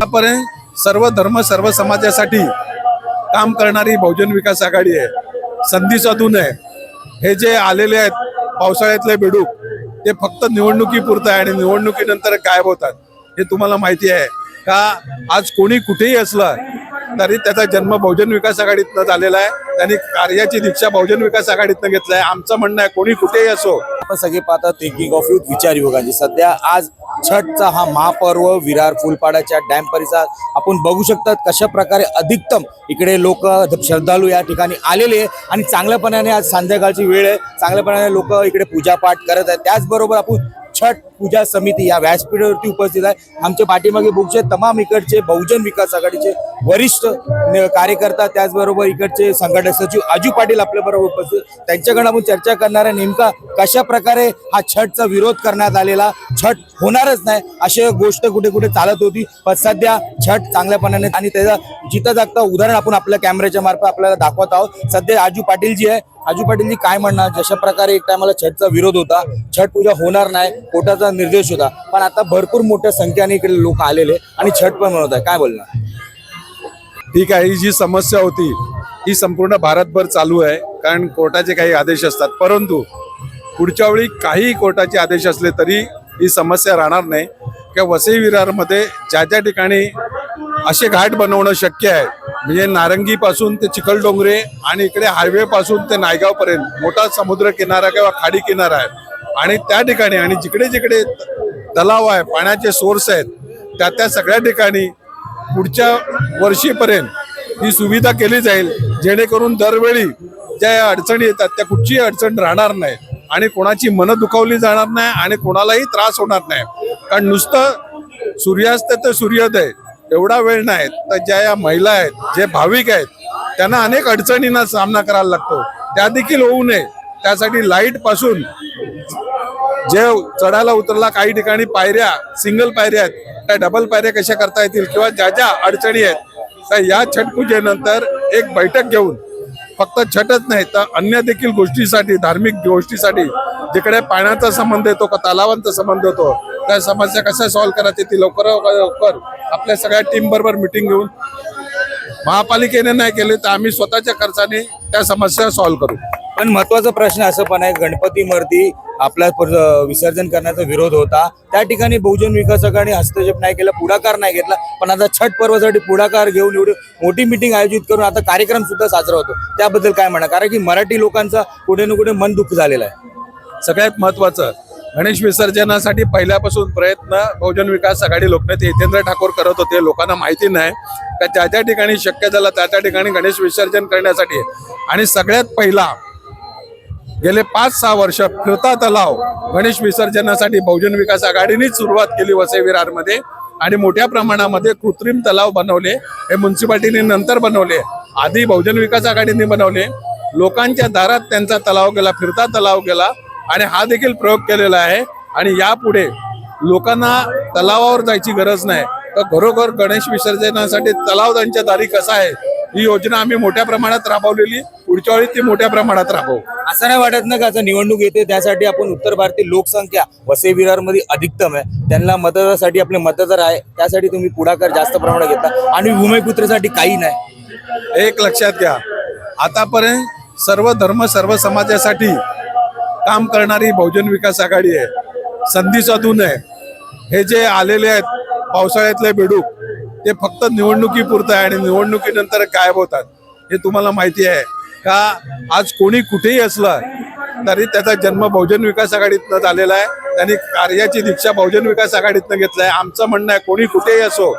आतापर्यंत सर्व धर्म सर्व समाजासाठी काम करणारी बहुजन विकास आघाडी आहे. संधी साधून आहे. हे जे आलेले आहेत पावसाळ्यातले बेडूक ते फक्त निवडणुकीपुरतं आहे आणि निवडणुकीनंतर गायब होतात. हे तुम्हाला माहिती आहे. का आज कोणी कुठेही असलं तरी त्याचा जन्म बहुजन विकास आघाडीतनं झालेला आहे. त्यांनी कार्याची दीक्षा बहुजन विकास आघाडीतनं आहे. आमचं म्हणणं आहे कोणी कुठेही असो आपण सगळे पाहतात थिंकिंग ऑफ युथ विचार युवकांची सध्या आज छठचा हा महापर्व विरार फुलपाडाच्या डॅम परिसरात आपण बघू शकतात कशा प्रकारे अधिकतम इकडे लोक श्रद्धाळू या ठिकाणी आलेले आहे आणि चांगल्यापणाने आज संध्याकाळची वेळ आहे. चांगल्यापणाने लोक इकडे पूजापाठ करत आहेत. त्याचबरोबर आपण छठ पूजा समिती या व्यासपीठावरती उपस्थित आहे. आमच्या पाठीमागे बुकचे तमाम इकडचे बहुजन विकास आघाडीचे वरिष्ठ कार्यकर्ता त्याचबरोबर इकडचे संघटक सचिव आजू पाटील आपल्या बरोबर उपस्थित. त्यांच्याकडे आपण चर्चा करणार आहे नेमका कशा प्रकारे हा छठचा विरोध करण्यात आलेला. छठ होणारच नाही अशी गोष्ट कुठे कुठे चालत होती. पण सध्या छठ चांगल्यापणाने आणि त्याचा जिथं जागता उदाहरण आपण आपल्या कॅमेऱ्याच्या मार्फत आपल्याला दाखवत आहोत. सध्या आजू पाटील जी आहे आजू पाटीलजी काय म्हणणार? जशा प्रकारे एक टायमाला छठचा विरोध होता छठ पूजा होणार नाही कोर्टाचा निर्देश होता पण आता भरपूर मोठ्या संख्येने इकडे लोक आलेले आणि छठ पण म्हणत आहे काय बोलणार? ठीक आहे ही जी समस्या होती ही संपूर्ण भारतभर चालू आहे कारण कोर्टाचे काही आदेश असतात. परंतु पुढच्या वेळी काही कोर्टाचे आदेश असले तरी ही समस्या राहणार नाही. किंवा वसई विरारमध्ये ज्या ज्या ठिकाणी असे घाट बनवणं शक्य आहे म्हणजे नारंगीपासून ते चिखलडोंगरे आणि इकडे हायवे पासून ते नायगावपर्यंत मोठा समुद्र किनारा किंवा खाडी किनारा आहे. आणि त्या ठिकाणी आणि जिकडे जिकडे तलाव आहे पाण्याचे सोर्स आहेत त्या त्या सगळ्या ठिकाणी पुढच्या वर्षीपर्यंत ही सुविधा केली जाईल जेणेकरून दरवेळी ज्या अडचणी येतात त्या कुठचीही अडचण राहणार नाही आणि कोणाची मनं दुखावली जाणार नाही आणि कोणालाही त्रास होणार नाही. कारण नुसतं सूर्यास्त ते सूर्योदय. एवढा वेळ नाही तर ज्या या महिला आहेत जे भाविक आहेत त्यांना अनेक अडचणींना सामना करायला लागतो. त्या देखील होऊ नये. त्यासाठी लाइटपासून जे चढायला उतरला काही ठिकाणी पायऱ्या सिंगल पायऱ्या आहेत त्या डबल पायऱ्या कशा करता येतील किंवा ज्या ज्या अडचणी आहेत त्या या छटपूजेनंतर एक बैठक घेऊन फक्त छटत नाही तर अन्य देखील गोष्टीसाठी धार्मिक गोष्टीसाठी जिकडे पाण्याचा संबंध येतो का तलावांचा संबंध येतो त्या समस्या कशा सॉल्व्ह करायची ती लवकर लवकर आपल्या सगळ्या टीम बरोबर मिटिंग घेऊन महापालिकेने नाही केले तर आम्ही स्वतःच्या खर्चाने त्या समस्या सॉल्व्ह करू. पण महत्त्वाचा प्रश्न असं पण आहे गणपती मूर्ती आपला विसर्जन करण्याचा विरोध होता. त्या ठिकाणी बहुजन विकास आघाडी हस्तक्षेप नाही केला पुढाकार नाही घेतला. पण आता छठ पर्वासाठी पुढाकार घेऊन एवढी मोठी मिटिंग आयोजित करून आता कार्यक्रम सुद्धा साजरा होतो. त्याबद्दल काय म्हणा कारण की मराठी लोकांचा कुठे ना कुठे मन दुःख झालेलं आहे. सगळ्यात महत्वाचं गणेश विसर्जनासाठी पहिल्यापासून प्रयत्न बहुजन विकास आघाडी लोकनेते हितेंद्र ठाकूर करत होते. लोकांना माहिती नाही. का त्या ज्या ठिकाणी शक्य झालं त्या त्या ठिकाणी गणेश विसर्जन करण्यासाठी? आणि सगळ्यात पहिला गेले पाच सहा वर्ष फिरता तलाव गणेश विसर्जनासाठी बहुजन विकास आघाडीनेच सुरुवात केली वसई विरारमध्ये. आणि मोठ्या प्रमाणामध्ये कृत्रिम तलाव बनवले हे म्युन्सिपाल्टीने नंतर बनवले आधी बहुजन विकास आघाडीने बनवले. लोकांच्या दारात त्यांचा तलाव गेला फिरता तलाव गेला. आणि हा देखील प्रयोग केलेला आहे. आणि यापुढे लोकांना तलावावर जायची गरज नाही. तर घरोघर गणेश विसर्जनासाठी तलाव त्यांच्या दारी कसा आहे ही योजना आम्ही मोठ्या प्रमाणात राबवलेली. पुढच्या वेळी ती मोठ्या प्रमाणात राबवू. असं नाही वाटत ना का आता निवडणूक येते त्यासाठी आपण उत्तर भारतीय लोकसंख्या वसई विरारमध्ये अधिकतम आहे. त्यांना मतदारासाठी आपले मतदार आहे त्यासाठी तुम्ही पुढाकार जास्त प्रमाणात घेता. आणि भूमिपुत्रासाठी काही नाही. एक लक्षात घ्या. आतापर्यंत सर्व धर्म सर्व समाजासाठी काम करणारी बहुजन विकास आघाडी आहे. संधी साधून आहे. हे जे आलेले आहेत पावसाळ्यातले बेडूक ते फक्त निवडणुकीपुरतं आहे आणि निवडणुकीनंतर गायब होतात. हे तुम्हाला माहिती आहे. का आज कोणी कुठेही असलं तरी त्याचा जन्म बहुजन विकास आघाडीतनं झालेला आहे. त्यांनी कार्याची दीक्षा बहुजन विकास आघाडीतनं आहे. आमचं म्हणणं आहे कोणी कुठेही असो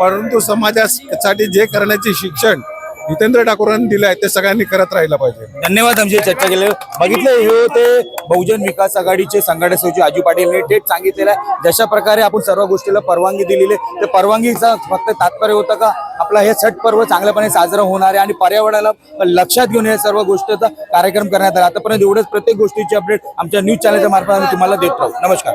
परंतु समाजासाठी जे करण्याचे शिक्षण जितेंद्र ठाकूरांनी दिले आहेत ते सगळ्यांनी करत राहिलं पाहिजे. धन्यवाद आमची चर्चा केली. बघितलं हे होते बहुजन विकास आघाडीचे संघटक सचिव अजू पाटील यांनी थेट सांगितलेलं आहे. जशा प्रकारे आपण सर्व गोष्टीला परवानगी दिलेली आहे, तर परवानगीचा फक्त तात्पर्य होतं का? आपला हे छठ पर्व चांगल्यापणे साजरं होणार आहे आणि पर्यावरणाला लक्षात घेऊन या सर्व गोष्टीचा कार्यक्रम करण्यात आला. आतापर्यंत एवढंच. प्रत्येक गोष्टीची अपडेट आमच्या न्यूज चॅनलच्या मार्फत आम्ही तुम्हाला देत राहू. नमस्कार.